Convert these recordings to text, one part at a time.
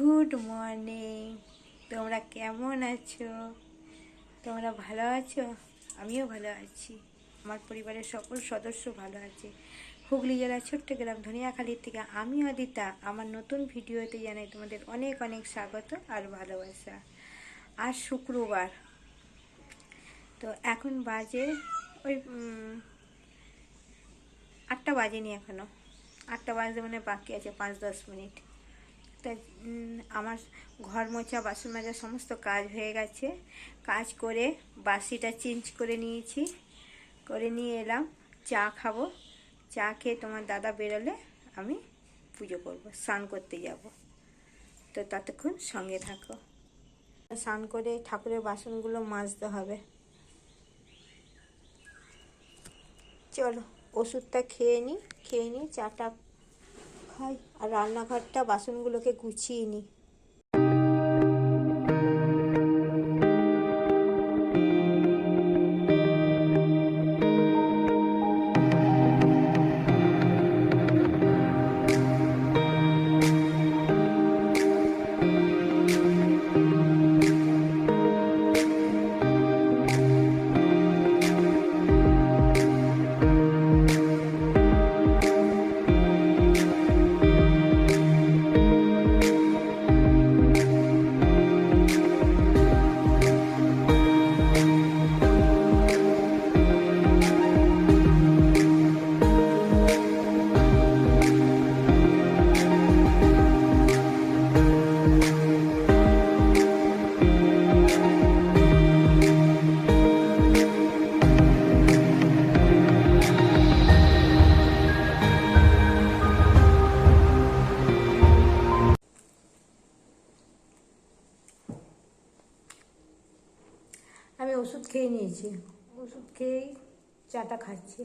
Good morning তোমরা কেমন আছো? তোমরা ভালো আছো? আমিও ভালো আছি। আমার পরিবারের সকল সদস্য ভালো আছে। হুগলি জেলার ছোট্ট গ্রাম ধনিয়াখালীর থেকে আমি অদিতা আমার নতুন ভিডিওতে জানাই তোমাদের অনেক অনেক স্বাগত আর ভালোবাসা। আর শুক্রবার। তো এখন বাজে ওই আটটা বাজেনি এখনও আটটা বাজতে মানে বাকি আছে পাঁচ দশ মিনিট। আমার ঘর মোছা, বাসন মাজা সমস্ত কাজ হয়ে গেছে। কাজ করে বাসিটা চেঞ্জ করে নিয়েছি। করে নিয়ে এলাম, চা খাব। চা খেয়ে তোমার দাদা বেরোলে আমি পুজো করব, স্নান করতে যাব। তো ততক্ষণ সঙ্গে থাকো। স্নান করে ঠাকুরের বাসনগুলো মাজতে হবে। চলো, ওষুধটা খেয়ে নিই খেয়ে নিই চাটা খাই আর রান্নাঘরটা বাসনগুলোকে গুছিয়ে নিই। আমি ওষুধ খেয়ে নিয়েছি। ওষুধ খেয়েই চাটা খাচ্ছি।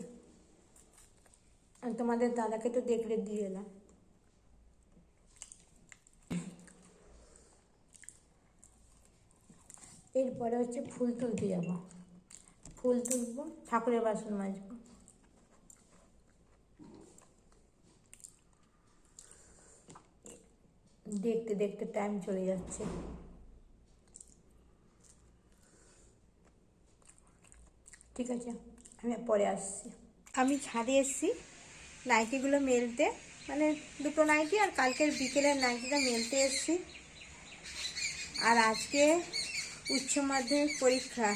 আর তোমাদের দাদাকে তো দেখলে দিয়ে এলাম। এরপরে হচ্ছে ফুল তুলতে যাব। ফুল তুলবো, ঠাকুরের বাসন মাজবো। দেখতে দেখতে টাইম চলে যাচ্ছে। ঠিক আছে, আমি পরে আসছি। আমি ছাদে এসেছি, নাইটিগুলো মেলতে। মানে দুটো নাইটি আর কালকের বিকেলের নাইটিটা মেলতে এসেছি। আর আজকে উচ্চ মাধ্যমিক পরীক্ষা।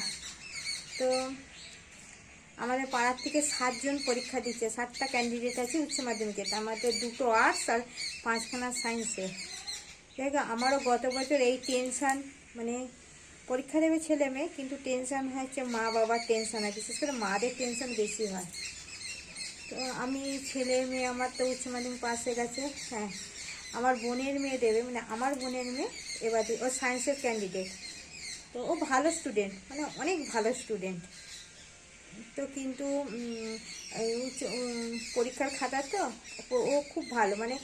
তো আমাদের পাড়ার থেকে সাতজন পরীক্ষা দিচ্ছে, সাতটা ক্যান্ডিডেট আছে উচ্চ মাধ্যমিকের। আমাদের দুটো আর্টস আর পাঁচখানা সায়েন্সে দেখ, আমারও গত বছর এই টেনশান মানে পরীক্ষা দেবে ছেলে মেয়ে, কিন্তু টেনশান হচ্ছে মা বাবার টেনশান হয় বিশেষ করে মাদের টেনশান বেশি হয়। তো আমি ছেলে মেয়ে, আমার তো উচ্চ মাধ্যমিক পাস হয়ে গেছে হ্যাঁ। আমার বোনের মেয়ে দেবে মানে আমার বোনের মেয়ে এবার ও সায়েন্সের ক্যান্ডিডেট তো ও ভালো স্টুডেন্ট মানে অনেক ভালো স্টুডেন্ট তো কিন্তু উচ্চ পরীক্ষার খাতা তো, ও খুব ভালো মানে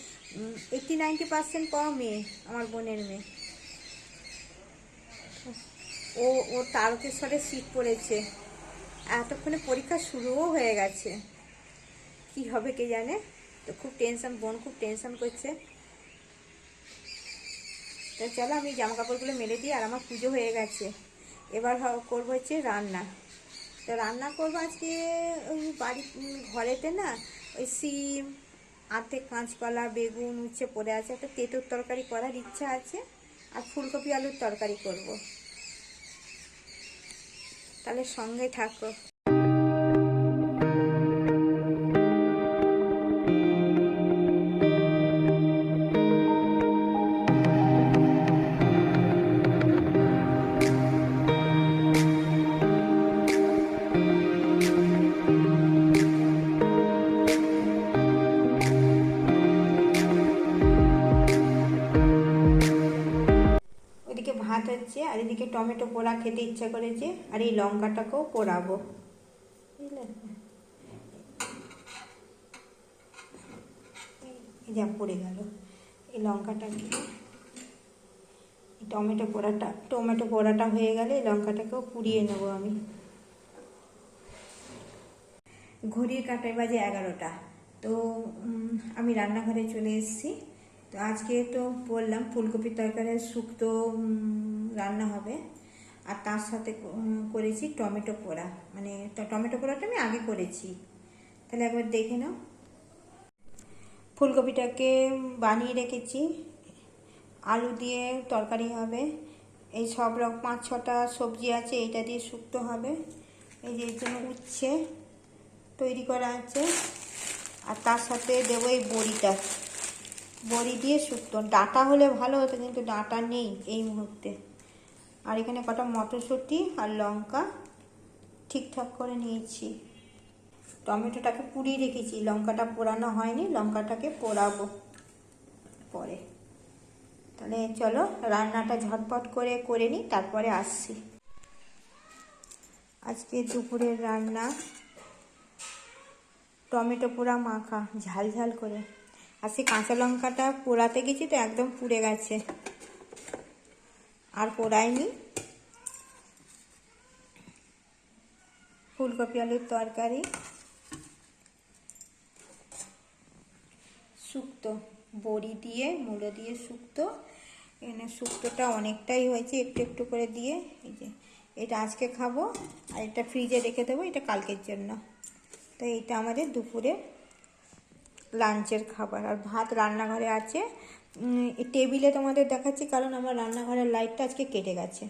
এইটি নাইনটি পার্সেন্ট পাওয়া মেয়ে, আমার বোনের মেয়ে। ও ও তারকেশ্বরে সিট পড়েছে। এতক্ষণে পরীক্ষা শুরুও হয়ে গেছে। কি হবে কে জানে? তো খুব টেনশন বোন খুব টেনশন করছে। তো চলো আমি জামা কাপড়গুলো মেলে দিই আর আমার পুজো হয়ে গেছে। এবার করব হচ্ছে রান্না। তো রান্না করব আজকে ওই বাড়ি উম, ঘরেতে না ওই সিম আর্ধেক কাঁচকলা বেগুন উচ্ছে পড়ে আছে। একটা তেঁতুর তরকারি করার ইচ্ছা আছে। আর ফুলকপি আলুর তরকারি করব। তাহলে সঙ্গে থাকো। হচ্ছে আর এদিকে টমেটো পোড়া খেতে ইচ্ছা করেছে আর এই লঙ্কাটাকেও পোড়াবো। বুঝলে? এই যা পড়ে গেল। এই লঙ্কাটাকে টমেটো পোড়াটা টমেটো পোড়াটা হয়ে গেলে এই লঙ্কাটাকেও পুড়িয়ে নেব আমি। ঘড়ির কাটায় বাজে এগারোটা। তো আমি রান্নাঘরে চলে এসেছি। তো আজকে তো বললাম, ফুলকপির তরকারি শুক্তো রান্না হবে। আর তার সাথে করেছি টমেটো পোড়া। মানে টমেটো পোড়াটা আমি আগে করেছি। তাহলে একবার দেখে নাও। ফুলকপিটাকে বানিয়ে রেখেছি। আলু দিয়ে তরকারি হবে। এই সব রকম পাঁচ ছটা সবজি আছে এটা দিয়ে শুক্তো হবে। এই যে জন্য উচ্ছে তৈরি করা আছে। আর তার সাথে দেবো এই বড়িটা। বড়ি দিয়ে শুক্তো। ডাটা হলে ভালো হতো, কিন্তু ডাটা নেই এই মুহূর্তে। আর এখানে কটা মটরশুঁটি আর লঙ্কা ঠিকঠাক করে নিয়েছি। টমেটোটাকে পুড়িয়ে রেখেছি, লঙ্কাটা পোড়ানো হয়নি, লঙ্কাটাকে পোড়াবো পরে। তাহলে চলো রান্নাটা ঝটপট করে করে নিই, তারপরে আসছি। আজকে দুপুরের রান্না টমেটো পোড়া মাখা, ঝাল ঝাল করে। আর সেই কাঁচা লঙ্কাটা পোড়াতে গেছি তো একদম পুড়ে গেছে। আর পোড়ায়নি ফুলকপি, আলুর তরকারি। শুক্তো বড়ি দিয়ে, মূলো দিয়ে শুক্তো। এখানে শুক্তোটা অনেকটাই হয়েছে, একটু একটু করে দিয়ে, এই যে এটা আজকে খাব, আর এটা ফ্রিজে রেখে দেবো, এটা কালকের জন্য। তো এটা আমাদের দুপুরে লাঞ্চের খাবার। আর ভাত রান্নাঘরে আছে টেবিলে তোমাদের দেখাচ্ছি, কারণ আমার রান্নাঘরের লাইটটা আজকে কেটে গেছে।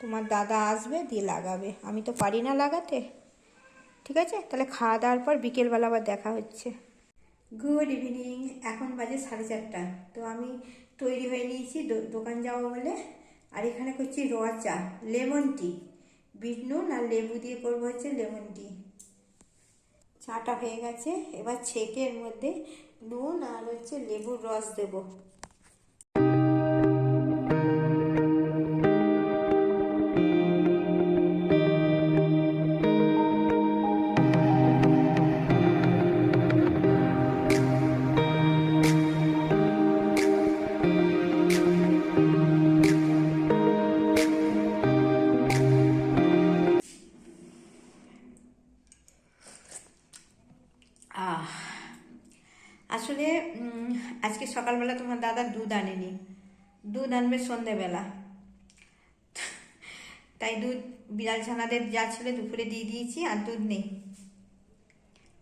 তোমার দাদা আসবে, দিয়ে লাগাবে। আমি তো পারি না লাগাতে। ঠিক আছে? তাহলে খাওয়া দাওয়ার পর বিকেলবেলা আবার দেখা হচ্ছে। গুড ইভিনিং এখন বাজে সাড়ে চারটা। তো আমি তৈরি হয়ে নিয়েছি দোকান যাব বলে। আর এখানে করছি র চা, লেমন টি। বিট নুন আর লেবু দিয়ে করব হচ্ছে লেমন টি। চাটা হয়ে গেছে। এবার ছেকের মধ্যে নুন আর হচ্ছে লেবুর রস দেবো। আজকে সকালবেলা তোমার দাদা দুধ আনেনি? দুধ আনবে সন্ধেবেলা। তাই দুধ বিড়াল ছানাদের যা ছিল দুপুরে দিয়ে দিয়েছি, আর দুধ নেই।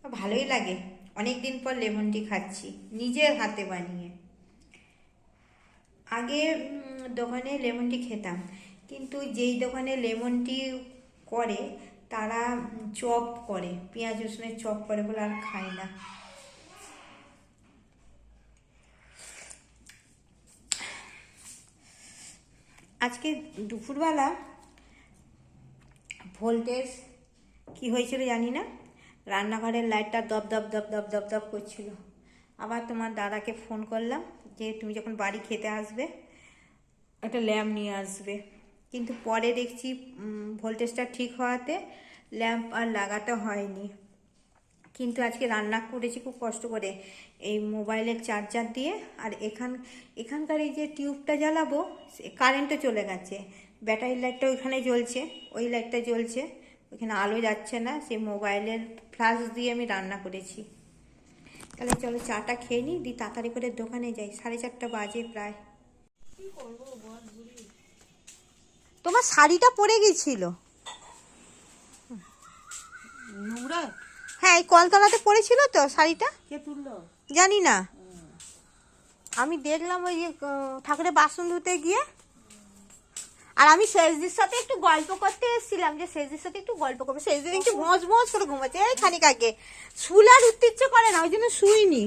ভালোই লাগে। অনেক দিন পর লেমন টি খাচ্ছি, নিজের হাতে বানিয়ে। আগে দোকানে লেমন টি খেতাম, কিন্তু যেই দোকানে লেমন টি করে, তারা চপ করে, পেঁয়াজ রসুনের চপ করে বলে আর খায় না। আজকে দুপুরবেলা ভোল্টেজ কি হয়েছিল জানি না। রান্নাঘরের লাইটটা দপ দপ দপ দপ দপ দপ করছিল। আবার তোমার দাদাকে ফোন করলাম যে তুমি যখন বাড়ি খেতে আসবে, একটা ল্যাম্প নিয়ে আসবে। কিন্তু পরে দেখছি ভোল্টেজটা ঠিক হওয়াতে ল্যাম্প আর লাগাতে হয়নি। কিন্তু আজকে রান্না করেছি খুব কষ্ট করে। এই মোবাইলের চার্জার দিয়ে। আর এখান এখানকার এই যে টিউবটা জ্বালাবো কারেন্টও চলে গেছে। ব্যাটারি লাইটটা ওইখানে জ্বলছে ওই লাইটটা জ্বলছে। ওইখানে আলো যাচ্ছে না সেই মোবাইলের ফ্ল্যাশ দিয়ে আমি রান্না করেছি। তাহলে চলো চাটা খেয়ে নিই দিয়ে তাড়াতাড়ি করে দোকানে যাই। সাড়ে চারটা বাজে প্রায়। তোমার শাড়িটা পরে গেছিল। নোংরা? হ্যাঁ এই কলতলাতে পড়েছিল তো শাড়িটা? কে তুললো? জানি না। আমি দেখলাম ওই ঠাকুরের বাসন ধুতে গিয়ে। আর আমি শেষদির সাথে একটু গল্প করতে এসেছিলাম যে শেষদির সাথে একটু গল্প করব। শেষদিন একটু মজ মজ করে ঘুমাচ্ছে। এই খানিক আগে। শুলার উঠতে ইচ্ছে করে না ওই জন্য শুইনি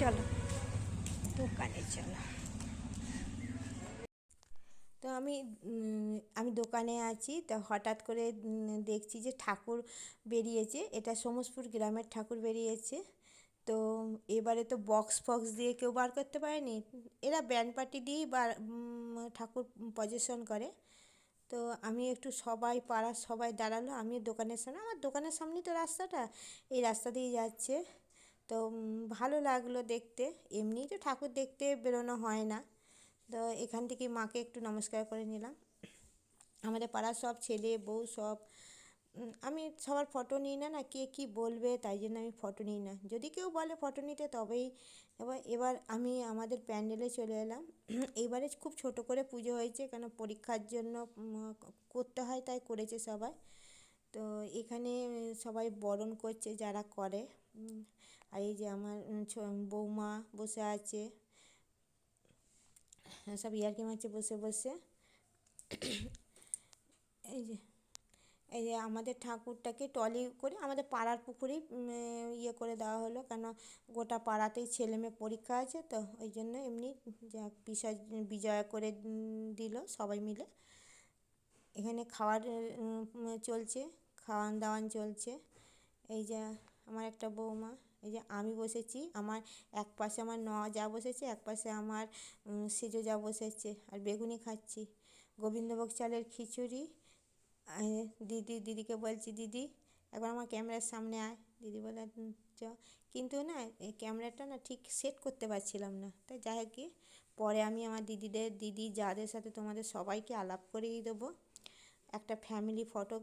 চলো দোকানে চলো। তো আমি আমি দোকানে আছি, তো হঠাৎ করে দেখছি যে ঠাকুর বেরিয়েছে। এটা সমসপুর গ্রামের ঠাকুর বেরিয়েছে। তো এবারে তো বক্স ফক্স দিয়ে কেউ বার করতে পারেনি। এরা ব্যান্ড পার্টি দিয়েই বার ঠাকুর পজিশন করে। তো আমি একটু সবাই, পাড়ার সবাই দাঁড়াল। আমি দোকানের সামনে, আমার দোকানের সামনেই তো রাস্তাটা। এই রাস্তা দিয়ে যাচ্ছে। তো ভালো লাগল দেখতে। এমনিই তো ঠাকুর দেখতে বেরোনো হয় না। তো এখান থেকে মাকে একটু নমস্কার করে নিলাম। আমাদের পাড়ার সব ছেলে, বউ সব আমি সবার ফটো নিই না না কে কী বলবে, তাই জন্য আমি ফটো নিই না। যদি কেউ বলে ফটো নিতে, তবেই এবার এবার আমি আমাদের প্যান্ডেলে চলে এলাম। এইবারে খুব ছোট করে পুজো হয়েছে, কেন পরীক্ষার জন্য করতে হয়, তাই করেছে সবাই। তো এখানে সবাই বরণ করছে, যারা করে। আর এই যে আমার বৌমা বসে আছে। সব ইয়ার্কি মারছে বসে বসে। এই যে এই যে আমাদের ঠাকুরটাকে টলি করে আমাদের পাড়ার পুকুরেই ইয়ে করে দেওয়া হলো। কেন গোটা পাড়াতেই ছেলে মেয়ে পরীক্ষা আছে, তো ওই জন্য এমনি যা বিসর্জ বিজয়া করে দিল সবাই মিলে। এখানে খাওয়ার চলছে খাওয়ান দাওয়ান চলছে। এই যে আমার একটা বৌমা। এই যে আমি বসেছি, আমার এক পাশে আমার ন যা বসেছে, এক পাশে আমার সেজো যা বসেছে। আর বেগুনি খাচ্ছি। গোবিন্দভোগ চালের খিচুড়ি। দিদি, দিদিকে বলছি, দিদি, একবার আমার ক্যামেরার সামনে আয়। দিদি বলে চ। কিন্তু না, এই ক্যামেরাটা না ঠিক সেট করতে পারছিলাম না। তাই যাই হোক পরে আমি আমার দিদিদের, দিদি যাদের সাথে তোমাদের সবাইকে আলাপ করিয়ে দেবো। একটা ফ্যামিলি ফটো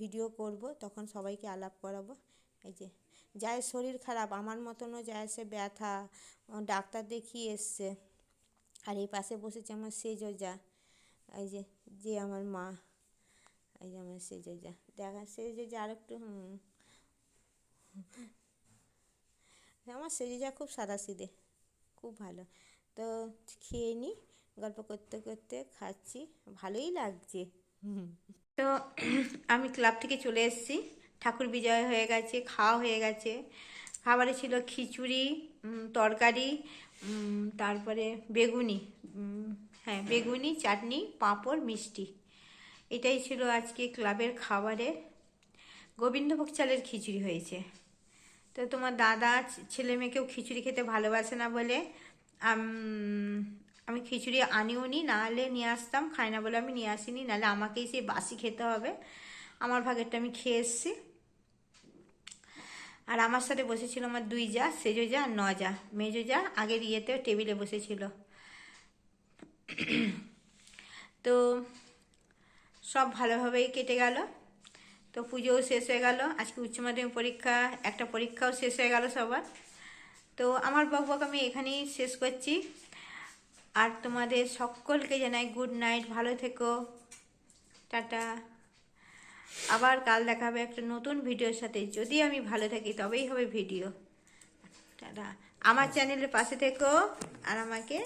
ভিডিও করব, তখন সবাইকে আলাপ করাবো। এই যে যার শরীর খারাপ, আমার মতনও যায় সে ব্যথা ডাক্তার দেখিয়ে এসছে। আর এই পাশে বসেছে আমার সেজো যা এই যে যে আমার মা, এই যে আমার সেজো যা দেখা সেজো যা আর একটু আমার সেজো যা খুব সাদাসিধে, খুব ভালো। তো খেয়ে নিই গল্প করতে করতে খাচ্ছি, ভালোই লাগছে। তো আমি ক্লাব থেকে চলে এসেছি। ঠাকুর বিজয় হয়ে গেছে, খাওয়া হয়ে গেছে। খাবারে ছিল খিচুড়ি তরকারি তারপরে বেগুনি হ্যাঁ বেগুনি, চাটনি, পাঁপড়, মিষ্টি। এটাই ছিল আজকে ক্লাবের খাবারে। গোবিন্দভোগ চালের খিচুড়ি হয়েছে। তো তোমার দাদা ছেলে মেয়েকেও খিচুড়ি খেতে ভালোবাসে না বলে, আমি খিচুড়ি আনিও নি নাহলে নিয়ে আসতাম খাই না বলে আমি নিয়ে আসিনি, নাহলে আমাকেই সেই বাসি খেতে হবে। আমার ভাগেরটা আমি খেয়ে এসেছি। আর আমার সাথে বসেছিল আমার দুই যা, সেজো যা আর ন যা। মেজো যা আগের ইয়েতে টেবিলে বসেছিল। তো সব ভালোভাবেই কেটে গেল। তো পুজোও শেষ হয়ে গেল। আজকে উচ্চ মাধ্যমিক পরীক্ষা, একটা পরীক্ষাও শেষ হয়ে গেল সবার। তো আমার বক বক আমি এখানেই শেষ করছি। আর তোমাদের সকলকে জানাই গুড নাইট ভালো থেকো। টাটা। আবার কাল দেখা হবে একটা নতুন ভিডিওর সাথে। যদি আমি ভালো থাকি, তবেই হবে ভিডিও। টাটা। আমার চ্যানেলের পাশে থেকো আর আমাকে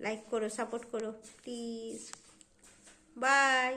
লাইক করো সাপোর্ট করো প্লিজ বাই